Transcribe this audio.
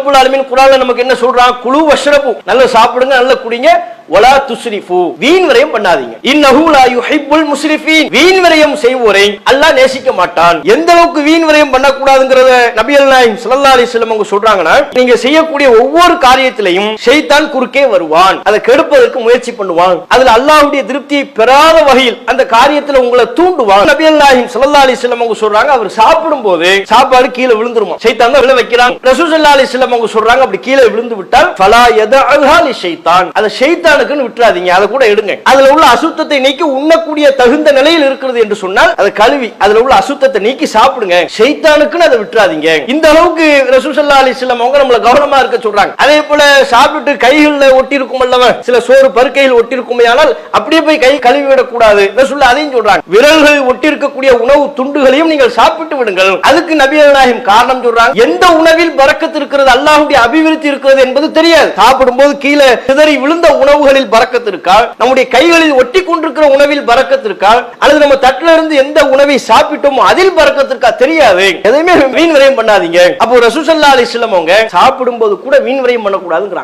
ரபுல் ஆலமீன் குரான்ல நமக்கு என்ன சொல்றான் குழு வஷ்ரபு. நல்ல சாப்பிடுங்க நல்ல குடிங்க. ஒலா துஸ்ரிஃபு. வீண் விரயம் பண்ணாதீங்க. இன்னஹு லா யுஹிப்புல் முஸ்ரிஃபீன். வீண் விரயம் செய்வோரை அல்லாஹ் நேசிக்க மாட்டான். எந்த அளவுக்கு வீண் விரயம் பண்ணக்கூடாதுங்கிறத நபிகள் நாயகம் ஸல்லல்லாஹு அலைஹி வஸல்லம் அவங்க சொல்றாங்கன்னா நீங்க செய்யக்கூடிய ஒவ்வொரு காரியத்திலையும் ஷைத்தான் குறுக்கே வருவான். அதை கெடுப்பதற்கு முயற்சி பண்ணுவான். அதுல அல்லாஹ்வுடைய திருப்தியை பெறாத வகையில் அந்த காரியத்துல உங்களை தூண்டுவான். நபிகள் நாயகம் ஸல்லல்லாஹு அலைஹி வஸல்லம் அவங்க சொல்றாங்க அவர் சாப்பிடும் போது சாப்பாடு கீழே விழுந்துருமா? ஷைத்தான் தான் விழ வைக்கிறான். ரசூலுல்லாஹி அலைஹி வஸல்லம் அவங்க சொல்றாங்க அப்படி கீழே விழுந்து விட்டால் ஃபலா யதஅல்ஹா லி ஷைத்தான் அதை விட்டுறாதீங்க. அதை கூட எடுங்க. அதுல உள்ள அசுத்தத்தை நீக்கி உண்ணக்கூடிய தகுந்த நிலையில் இருக்கிறது என்று சொன்னால் அதை கழுவி அதுல உள்ள அசுத்தத்தை நீக்கி சாப்பிடுங்க. செய்தானுக்குன்னு அதை விட்டுறாதீங்க. இந்த அளவுக்கு ரசூசல்லா ஸல்லல்லாஹு அவங்க நம்மள கவனமா இருக்க சொல்றாங்க. அதே போல சாப்பிட்டு கைகள்ல ஒட்டி இருக்கும் சில சோறு பருக்கையில் ஒட்டி இருக்குமே ஆனால் அப்படியே போய் கை கழுவி விடக்கூடாது ரசூல்லா அதையும் சொல்றாங்க. விரல்கள் ஒட்டி இருக்கக்கூடிய உணவு துண்டுகளையும் நீங்கள் சாப்பிட்டு விடுங்கள். அதுக்கு நபியல் நாயகம் காரணம் சொல்றாங்க. எந்த உணவில் பறக்கத்து இருக்கிறது அல்லாஹுடைய அபிவிருத்தி இருக்கிறது என்பது தெரியாது. சாப்பிடும்போது கீழே சிதறி விழுந்த உணவுகளில் பறக்கத்து நம்முடைய கைகளில் ஒட்டி கொண்டிருக்கிற உணவில் பறக்கத்து அல்லது நம்ம தட்டுல இருந்து எந்த உணவை சாப்பிட்டோமோ அதில் பறக்கத்திற்கா தெரியாது. எதையுமே மீன் விரயம் பண்ணாதீங்க. அப்போ ரசூசல்லா அலிஸ்லம் அவங்க சாப்பிடும்போது கூட மீன் விரயம் பண்ணக்கூடாதுங்கிறாங்க.